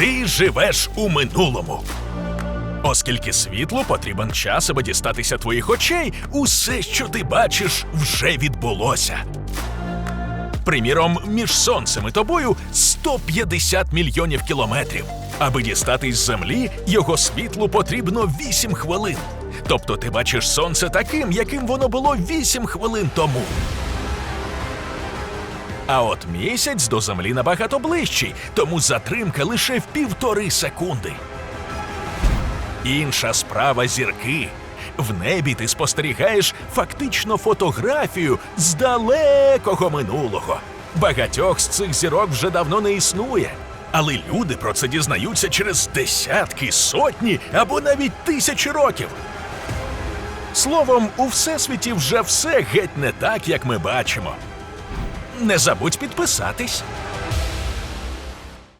Ти живеш у минулому. Оскільки світлу потрібен час, аби дістатися твоїх очей, усе, що ти бачиш, вже відбулося. Приміром, між сонцем і тобою 150 мільйонів кілометрів. Аби дістатись з землі, його світлу потрібно 8 хвилин. Тобто ти бачиш сонце таким, яким воно було 8 хвилин тому. А от місяць до землі набагато ближчий, тому затримка лише в півтори секунди. Інша справа зірки. В небі ти спостерігаєш фактично фотографію з далекого минулого. Багатьох з цих зірок вже давно не існує. Але люди про це дізнаються через десятки, сотні або навіть тисячі років. Словом, у всесвіті вже все геть не так, як ми бачимо. Не забудь підписатись.